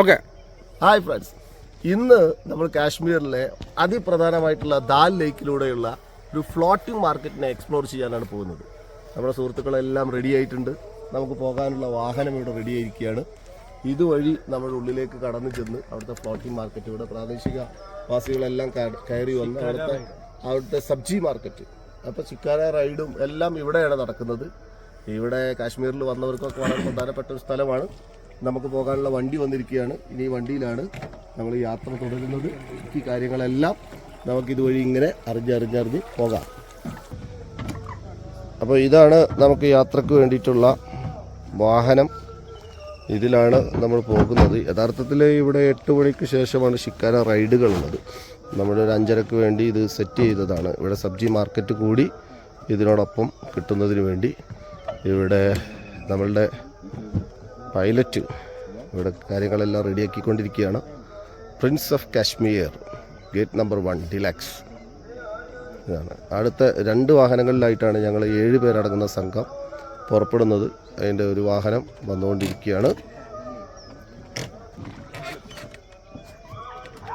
Okay hi friends ഇന്ന് നമ്മൾ കാശ്മീരിലെ അതിപ്രധാനമായിട്ടുള്ള ദാൽ ലേക്കിലൂടെയുള്ള ഒരു ഫ്ലോട്ടിംഗ് മാർക്കറ്റിനെ എക്സ്പ്ലോർ ചെയ്യാനാണ് പോകുന്നത്. നമ്മുടെ സുഹൃത്തുക്കളെല്ലാം റെഡി ആയിട്ടുണ്ട്. നമുക്ക് പോകാനുള്ള വാഹനം ഇവിടെ റെഡി ആയിരിക്കുകയാണ്. ഇതുവഴി നമ്മൾ ഉള്ളിലേക്ക് കടന്നു ചെന്ന് അവിടുത്തെ ഫ്ലോട്ടിംഗ് മാർക്കറ്റ് ഇവിടെ പ്രാദേശിക വാസികളെല്ലാം കയറി വന്ന് അവിടുത്തെ അവിടുത്തെ സബ്ജി മാർക്കറ്റ്. അപ്പോൾ ചിക്കാര റൈഡും എല്ലാം ഇവിടെയാണ് നടക്കുന്നത്. ഇവിടെ കാശ്മീരിൽ വന്നവർക്കൊക്കെ വളരെ പ്രധാനപ്പെട്ട ഒരു സ്ഥലമാണ്. നമുക്ക് പോകാനുള്ള വണ്ടി വന്നിരിക്കുകയാണ്. ഇനി ഈ വണ്ടിയിലാണ് നമ്മൾ യാത്ര തുടരുന്നത്. ഈ കാര്യങ്ങളെല്ലാം നമുക്ക് ഇതുവഴി ഇങ്ങനെ അറിഞ്ഞറിഞ്ഞറിഞ്ഞ് പോകാം. അപ്പോൾ ഇതാണ് നമുക്ക് യാത്രയ്ക്ക് വേണ്ടിയിട്ടുള്ള വാഹനം. ഇതിലാണ് നമ്മൾ പോകുന്നത്. യഥാർത്ഥത്തിൽ ഇവിടെ എട്ട് മണിക്ക് ശേഷമാണ് ഷിക്കാര റൈഡുകളുള്ളത്. നമ്മുടെ ഒരു അഞ്ചരക്ക് വേണ്ടി ഇത് സെറ്റ് ചെയ്തതാണ്. ഇവിടെ സബ്ജി മാർക്കറ്റ് കൂടി ഇതിനോടൊപ്പം കിട്ടുന്നതിന് വേണ്ടി ഇവിടെ നമ്മളുടെ പൈലറ്റ്. ഇവിടെ കാര്യങ്ങളെല്ലാം റെഡിയാക്കിക്കൊണ്ടിരിക്കുകയാണ്. Prince of Kashmir gate number one deluxe ഇതാണ്. അടുത്ത രണ്ട് വാഹനങ്ങളിലായിട്ടാണ് ഞങ്ങൾ ഏഴ് പേരടങ്ങുന്ന സംഘം പുറപ്പെടുന്നത്. അതിന്റെ ഒരു വാഹനം വന്നുകൊണ്ടിരിക്കുകയാണ്.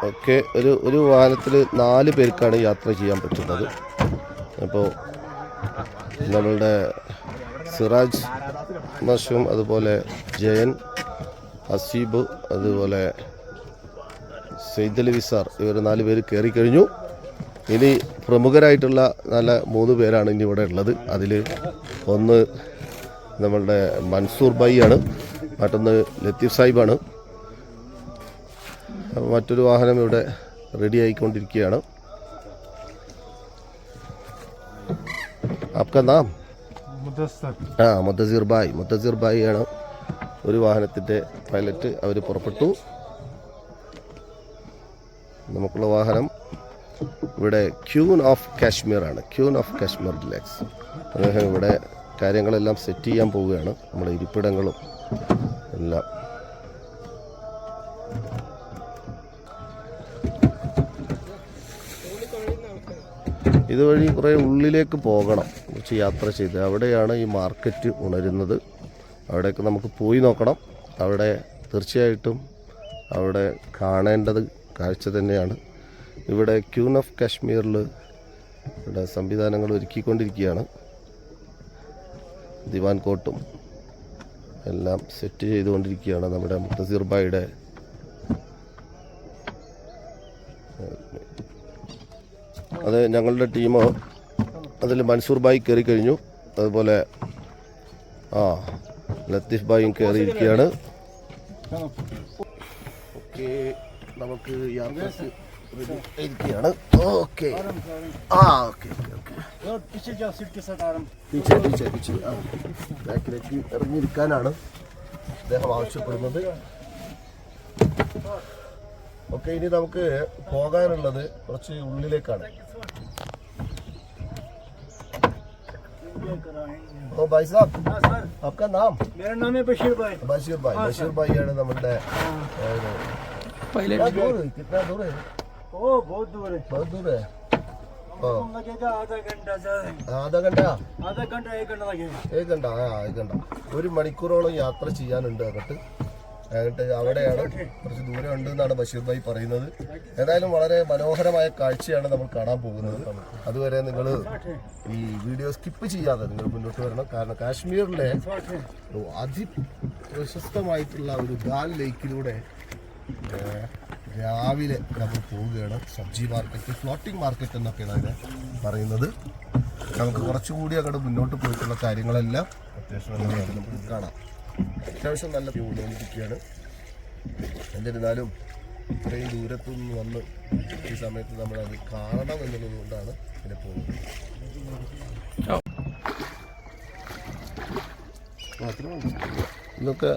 ഓക്കെ ഒരു ഒരു വാഹനത്തിൽ നാല് പേർക്കാണ് യാത്ര ചെയ്യാൻ പറ്റുന്നത്. അപ്പോൾ നമ്മളുടെ സിറാജ് മഷൂം അതുപോലെ ജയൻ അസീബ് അതുപോലെ സെയ്ദലി വിസാർ ഇവർ നാല് പേര് കയറി കഴിഞ്ഞു. ഇനി പ്രമുഖരായിട്ടുള്ള നല്ല മൂന്ന് പേരാണ് ഇനി ഇവിടെ ഉള്ളത്. അതിൽ ഒന്ന് നമ്മളുടെ മൻസൂർ ബൈ ആണ് മറ്റൊന്ന് ലത്തീഫ് സാഹിബാണ്. മറ്റൊരു വാഹനം ഇവിടെ റെഡി ആയിക്കൊണ്ടിരിക്കുകയാണ്. ആപ്കാ നാം. ആ മുത്തസീർ ബായ്. മുത്തസീർ ബായ് ആണ് ഒരു വാഹനത്തിന്റെ പൈലറ്റ് അവർ പുറപ്പെട്ടു. നമുക്കുള്ള വാഹനം ഇവിടെ ക്യൂൻ ഓഫ് കാശ്മീർ ആണ് ക്യൂൻ ഓഫ് കാശ്മീർ ഡിലാക്സ്. അദ്ദേഹം ഇവിടെ കാര്യങ്ങളെല്ലാം സെറ്റ് ചെയ്യാൻ പോവുകയാണ്. നമ്മുടെ ഇരിപ്പിടങ്ങളും എല്ലാം. ഇതുവഴി കുറേ ഉള്ളിലേക്ക് പോകണം കുറച്ച് യാത്ര ചെയ്ത്. അവിടെയാണ് ഈ മാർക്കറ്റ് ഉണരുന്നത്. അവിടേക്ക് നമുക്ക് പോയി നോക്കണം. അവിടെ തീർച്ചയായിട്ടും അവിടെ കാണേണ്ടത് കാഴ്ച തന്നെയാണ്. ഇവിടെ ക്യൂൺ ഓഫ് കാശ്മീരിൽ ഇവിടെ സംവിധാനങ്ങൾ ഒരുക്കിക്കൊണ്ടിരിക്കുകയാണ്. ദിവാൻ കോട്ടും എല്ലാം സെറ്റ് ചെയ്തുകൊണ്ടിരിക്കുകയാണ് നമ്മുടെ മുത്തസീർ ബായിയുടെ അത് ഞങ്ങളുടെ ടീം അതിൽ മൻസൂർ ബായി കയറി കഴിഞ്ഞു. അതുപോലെ ആ ലത്തീഫ് ബായും കയറിയിരിക്കുകയാണ്. ഓക്കെ നമുക്ക് യാത്ര ഇരിക്കുകയാണ് ഓക്കെ. ആ ഓക്കെ ടീച്ചർ ടീച്ചർ ടീച്ചർ. ബാക്കിലേക്ക് ഇറങ്ങിയിരിക്കാനാണ് അദ്ദേഹം ആവശ്യപ്പെടുന്നത്. ഓക്കെ ഇനി നമുക്ക് പോകാനുള്ളത് കുറച്ച് ഉള്ളിലേക്കാണ് ഓ ഭായ് സാബ് हाँ सर आपका नाम मेरा नाम है बशीर भाई ബഷീർ ഭായ് ബഷീർ ഭായി ആണ് നമ്മുടെ ഏത്, പൈലറ്റ് कितना दूर है? कितना दूर है ओ बहुत दूर है बहुत दूर है ओ हम लगेगा आधा घंटा ज्यादा ആധാ घंटा आधा घंटा एक घंटा लगेगा ഏക് घंटा ആ ഏക് घंटा ഒരു മണിക്കൂറോളം യാത്ര ചെയ്യാനുണ്ട് അങ്ങോട്ട് അങ്ങോട്ട് അവിടെയാണ്. കുറച്ച് ദൂരം ഉണ്ട് എന്നാണ് ബഷീർ ഭായി പറയുന്നത്. ഏതായാലും വളരെ മനോഹരമായ കാഴ്ചയാണ് നമ്മൾ കാണാൻ പോകുന്നത്. അതുവരെ നിങ്ങൾ ഈ വീഡിയോ സ്കിപ്പ് ചെയ്യാതെ നിങ്ങൾ മുന്നോട്ട് വരണം. കാരണം കാശ്മീരിലെ അതി അതിപ്രശസ്തമായിട്ടുള്ള ഒരു ദാൽ ലേക്കിലൂടെ രാവിലെ നമ്മൾ പോവുകയാണ്. സബ്ജി മാർക്കറ്റ് ഫ്ലോട്ടിംഗ് മാർക്കറ്റ് എന്നൊക്കെയാണ് അതിനെ പറയുന്നത്. നമുക്ക് കുറച്ചുകൂടി അങ്ങോട്ട് മുന്നോട്ട് പോയിട്ടുള്ള കാര്യങ്ങളെല്ലാം അത്യാവശ്യം കാണാം. അത്യാവശ്യം നല്ല വ്യൂ എന്നിരുന്നാലും ഇത്രയും ദൂരത്തു നിന്ന് വന്ന് ഈ സമയത്ത് നമ്മളത് കാണണം എന്നുള്ളത് കൊണ്ടാണ് ഇതിനെ പോകുന്നത്. ഇതൊക്കെ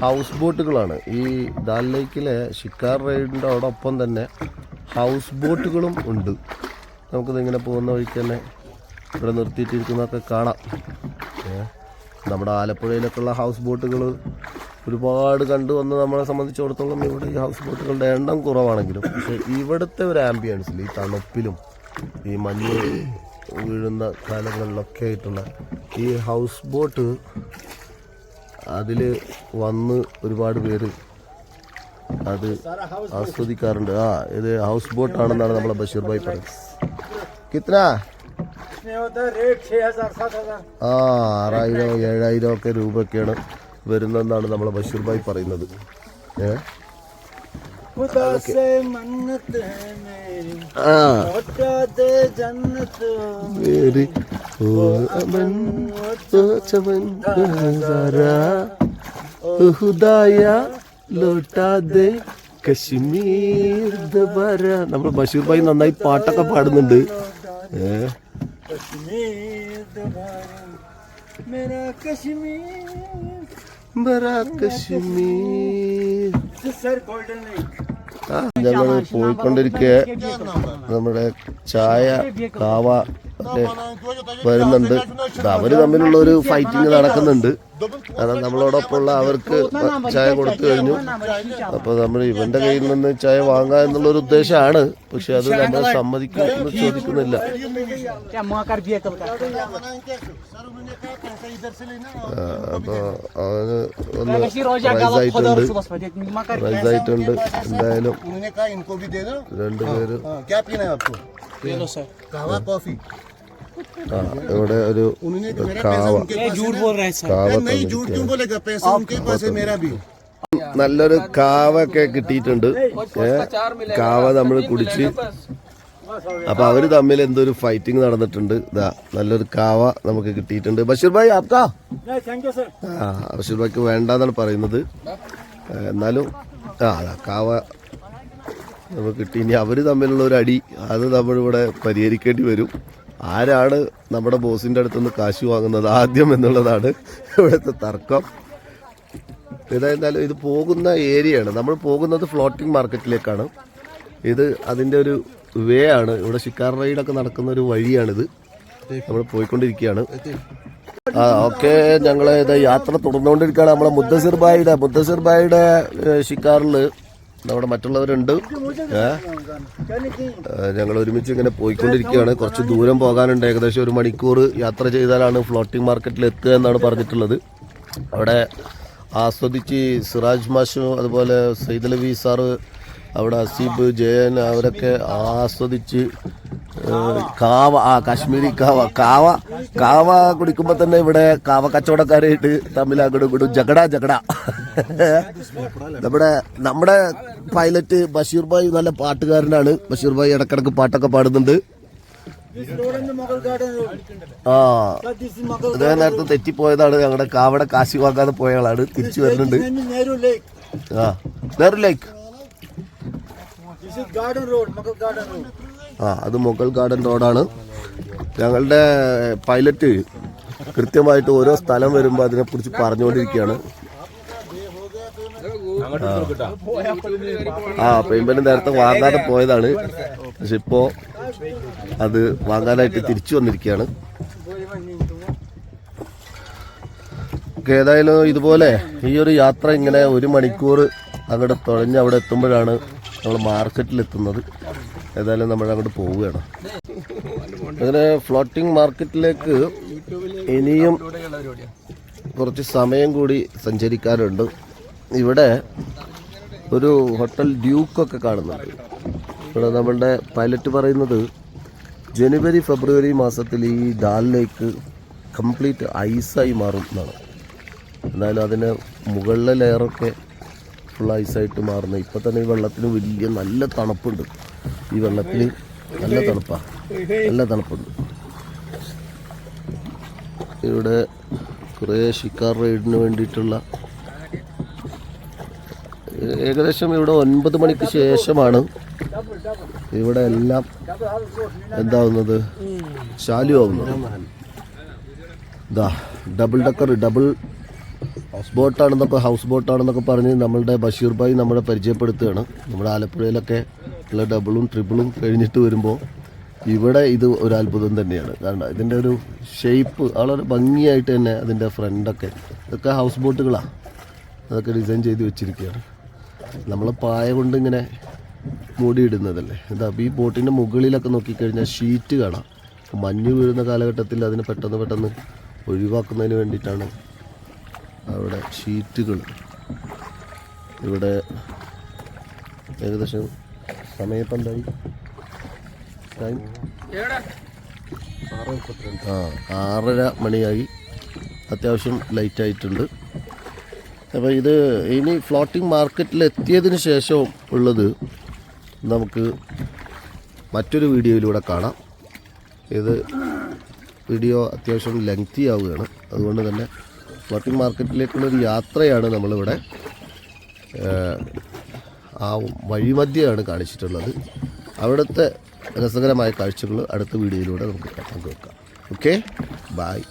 ഹൗസ് ബോട്ടുകളാണ്. ഈ ദാൽ ലേക്കിലെ ഷിക്കാർ റൈഡിന്റെ അതോടൊപ്പം തന്നെ ഹൗസ് ബോട്ടുകളും ഉണ്ട്. നമുക്കിത് ഇങ്ങനെ പോകുന്ന വഴിക്ക് തന്നെ ഇവിടെ നിർത്തിയിട്ടിരിക്കുന്നതൊക്കെ കാണാം. ഏ, നമ്മുടെ ആലപ്പുഴയിലൊക്കെയുള്ള ഹൗസ് ബോട്ടുകൾ ഒരുപാട് കണ്ടുവന്ന് നമ്മളെ സംബന്ധിച്ചിടത്തോളം ഇവിടെ ഈ ഹൗസ് ബോട്ടുകളുടെ എണ്ണം കുറവാണെങ്കിലും പക്ഷേ ഇവിടുത്തെ ഒരു ആംബിയൻസിൽ ഈ തണുപ്പിലും ഈ മഞ്ഞ് വീഴുന്ന കാലങ്ങളിലൊക്കെ ആയിട്ടുള്ള ഈ ഹൗസ് ബോട്ട് അതിൽ വന്ന് ഒരുപാട് പേര് അത് ആസ്വദിക്കാറുണ്ട്. ആ ഇത് ഹൗസ് ബോട്ടാണെന്നാണ് നമ്മളെ ബഷീർ ഭായി പറയുന്നത്. കിത്തന ആ ആറായിരോ ഏഴായിരം ഒക്കെ രൂപയൊക്കെയാണ് വരുന്നതെന്നാണ് നമ്മളെ ബഷീർ ഭായി പറയുന്നത്. ഏ? കശ്മീർ നമ്മൾ ബഷീർ ഭായി നന്നായി പാട്ടൊക്കെ പാടുന്നുണ്ട്. ഏഹ് कश्मीर दोबारा मेरा Kashmir ബറാ Kashmir sir golden lake ആ ഞങ്ങൾ പോയിക്കൊണ്ടിരിക്കെ നമ്മുടെ ചായ കാവ ഒക്കെ വരുന്നുണ്ട് ഇത് അവര് തമ്മിലുള്ള ഒരു ഫൈറ്റിംഗ് നടക്കുന്നുണ്ട് കാരണം നമ്മളോടൊപ്പമുള്ള അവർക്ക് ചായ കൊടുത്തു കഴിഞ്ഞു. അപ്പോൾ നമ്മൾ ഇവന്റെ കയ്യിൽ നിന്ന് ചായ വാങ്ങാം എന്നുള്ളൊരു ഉദ്ദേശമാണ്. പക്ഷെ അത് നമ്മൾ സമ്മതിക്കുന്നു ചോദിക്കുന്നില്ല. അപ്പോൾ അവന് ഒന്ന് റൈസായിട്ടുണ്ട്. റൈസായിട്ടുണ്ട്. എന്തായാലും രണ്ടുപേരും ഇവിടെ ഒരു കാവ. കാവ നല്ലൊരു കാവൊക്കെ കിട്ടിയിട്ടുണ്ട്. കാവ നമ്മൾ കുടിച്ച്. അപ്പൊ അവർ തമ്മിൽ എന്തൊരു ഫൈറ്റിംഗ് നടന്നിട്ടുണ്ട്. ഇതാ നല്ലൊരു കാവ നമുക്ക് കിട്ടിയിട്ടുണ്ട്. ബഷീർ ഭായ് ആക്കാ ആ ബഷീർ ഭായ്ക്ക് വേണ്ടെന്നാണ് പറയുന്നത്. എന്നാലും ആ കാവ നമുക്ക് കിട്ടി. ഇനി അവർ തമ്മിലുള്ള ഒരു അടി അത് നമ്മളിവിടെ പരിഹരിക്കേണ്ടി വരും. ആരാണ് നമ്മുടെ ബോസിന്റെ അടുത്തുനിന്ന് കാശ് വാങ്ങുന്നത് ആദ്യം എന്നുള്ളതാണ് ഇവിടുത്തെ തർക്കം. ഏതായിരുന്നാലും ഇത് പോകുന്ന ഏരിയയാണ്. നമ്മൾ പോകുന്നത് ഫ്ലോട്ടിംഗ് മാർക്കറ്റിലേക്കാണ് ഇത് അതിന്റെ ഒരു വേ ആണ്. ഇവിടെ ഷിക്കാർ റൈഡൊക്കെ നടക്കുന്ന ഒരു വഴിയാണിത്. നമ്മൾ പോയിക്കൊണ്ടിരിക്കുകയാണ്. ആ ഓക്കെ ഞങ്ങൾ ഇത് യാത്ര തുടർന്നുകൊണ്ടിരിക്കുകയാണ്. നമ്മളെ മുദ്ദസിർ ബായിയുടെ മുദ്ദസിർ ബായിയുടെ ഷിക്കാറിൽ നമ്മുടെ മറ്റുള്ളവരുണ്ട്. ഞങ്ങൾ ഒരുമിച്ച് ഇങ്ങനെ പോയിക്കൊണ്ടിരിക്കുകയാണ്. കുറച്ച് ദൂരം പോകാനുണ്ട്. ഏകദേശം ഒരു മണിക്കൂർ യാത്ര ചെയ്താലാണ് ഫ്ലോട്ടിംഗ് മാർക്കറ്റിൽ എത്തുക എന്നാണ് പറഞ്ഞിട്ടുള്ളത്. അവിടെ ആസ്വദിച്ച് സിറാജ് മാഷും അതുപോലെ സൈദലവി സാറ് അവിടെ അസീബ് ജയൻ അവരൊക്കെ ആസ്വദിച്ച് കാവ ആ കാശ്മീരി കാവ കാവ കാവ കുടിക്കുമ്പോൾ തന്നെ ഇവിടെ കാവ കച്ചവടക്കാരായിട്ട് തമ്മിൽ അങ്ങോട്ട് ഇങ്ങോട്ടും ജഗട ജഗട നമ്മുടെ നമ്മുടെ പൈലറ്റ് ബഷീർ ഭായ് നല്ല പാട്ടുകാരനാണ്. ബഷീർ ഭായ് ഇടക്കിടക്ക് പാട്ടൊക്കെ പാടുന്നുണ്ട്. ആ അതേ നേരത്തെ തെറ്റിപ്പോയതാണ്. ഞങ്ങളുടെ കാവടെ കാശി വാങ്ങാതെ പോയ ആളാണ്. തിരിച്ചു വരുന്നുണ്ട്. ആ നെഹ്റു ലേക്ക്. ആ അത് മുഗൾ ഗാർഡൻ റോഡാണ്. ഞങ്ങളുടെ പൈലറ്റ് കൃത്യമായിട്ട് ഓരോ സ്ഥലം വരുമ്പോൾ അതിനെക്കുറിച്ച് പറഞ്ഞുകൊണ്ടിരിക്കുകയാണ്. ആ. പെയിൻപെന്റ് നേരത്തെ വാങ്ങാതെ പോയതാണ്. പക്ഷെ ഇപ്പോ അത് വാങ്ങാനായിട്ട് തിരിച്ചു വന്നിരിക്കുകയാണ്. ഓക്കെ, ഏതായാലും ഇതുപോലെ ഈ ഒരു യാത്ര ഇങ്ങനെ ഒരു മണിക്കൂർ അങ്ങോട്ട് തുഴഞ്ഞ് അവിടെ എത്തുമ്പോഴാണ് നമ്മൾ മാർക്കറ്റിൽ എത്തുന്നത് ഏതായാലും നമ്മൾ അങ്ങോട്ട് പോവുകയാണ്. അങ്ങനെ ഫ്ലോട്ടിംഗ് മാർക്കറ്റിലേക്ക് ഇനിയും കുറച്ച് സമയം കൂടി സഞ്ചരിക്കാറുണ്ട് ഇവിടെ ഒരു ഹോട്ടൽ ഡ്യൂക്കൊക്കെ കാണുന്നുണ്ട്. ഇവിടെ നമ്മളുടെ പൈലറ്റ് പറയുന്നത് ജനുവരി ഫെബ്രുവരി മാസത്തിൽ ഈ ഡാൽ ലേക്ക് കംപ്ലീറ്റ് ഐസായി മാറും എന്നാണ്. എന്നാലും അതിന് മുകളിലെ ലെയറൊക്കെ ഫുൾ ഐസായിട്ട് മാറുന്നത്. ഇപ്പം തന്നെ ഈ വെള്ളത്തിന് വലിയ നല്ല തണുപ്പുണ്ട്. ഈ വെള്ളത്തിന് നല്ല തണുപ്പാണ് നല്ല തണുപ്പുണ്ട്. ഇവിടെ കുറേ ഷിക്കാർ റൈഡിന് വേണ്ടിയിട്ടുള്ള ഏകദേശം ഇവിടെ ഒൻപത് മണിക്ക് ശേഷമാണ് ഇവിടെ എല്ലാം എന്താവുന്നത്? ശാലുവാകുന്നത് ഇതാ ഡബിൾ ഡക്കർ ഡബിൾ ബോട്ടാണെന്നൊക്കെ ഹൗസ് ബോട്ടാണെന്നൊക്കെ പറഞ്ഞ് നമ്മളുടെ ബഷീർ ഭായി നമ്മളെ പരിചയപ്പെടുത്തുകയാണ്. നമ്മുടെ ആലപ്പുഴയിലൊക്കെ ഉള്ള ഡബിളും ട്രിപ്പിളും കഴിഞ്ഞിട്ട് വരുമ്പോൾ ഇവിടെ ഇത് ഒരു അത്ഭുതം തന്നെയാണ്. കാരണം ഇതിന്റെ ഒരു ഷേപ്പ് വളരെ ഭംഗിയായിട്ട് തന്നെ അതിന്റെ ഫ്രണ്ടൊക്കെ ഇതൊക്കെ ഹൗസ് ബോട്ടുകളാണ് അതൊക്കെ ഡിസൈൻ ചെയ്ത് വെച്ചിരിക്കുകയാണ്. നമ്മൾ പായ കൊണ്ട് ഇങ്ങനെ മൂടിയിടുന്നതല്ലേ? എന്താ ഈ ബോട്ടിന്റെ മുകളിലൊക്കെ നോക്കിക്കഴിഞ്ഞാൽ ഷീറ്റ് കാണാം. മഞ്ഞ് വീഴുന്ന കാലഘട്ടത്തിൽ അതിനെ പെട്ടെന്ന് പെട്ടെന്ന് ഒഴിവാക്കുന്നതിന് വേണ്ടിയിട്ടാണ് അവിടെ ഷീറ്റുകൾ. ഇവിടെ ഏകദേശം സമയപ്പന്തായി? ടൈം? ആ ആറര മണിയായി. അത്യാവശ്യം ലൈറ്റ് ആയിട്ടുണ്ട്. അപ്പോൾ ഇത് ഇനി ഫ്ലോട്ടിംഗ് മാർക്കറ്റിൽ എത്തിയതിന് ശേഷവും ഉള്ളത് നമുക്ക് മറ്റൊരു വീഡിയോയിലൂടെ കാണാം. ഇത് വീഡിയോ അത്യാവശ്യം ലെങ്തി ആവുകയാണ്. അതുകൊണ്ട് തന്നെ ഫ്ലോട്ടിംഗ് മാർക്കറ്റിലേക്കുള്ളൊരു യാത്രയാണ് നമ്മളിവിടെ ആ വഴിമധ്യയാണ് കാണിച്ചിട്ടുള്ളത്. അവിടുത്തെ രസകരമായ കാഴ്ചകൾ അടുത്ത വീഡിയോയിലൂടെ നമുക്ക് പങ്കുവെക്കാം. Okay bye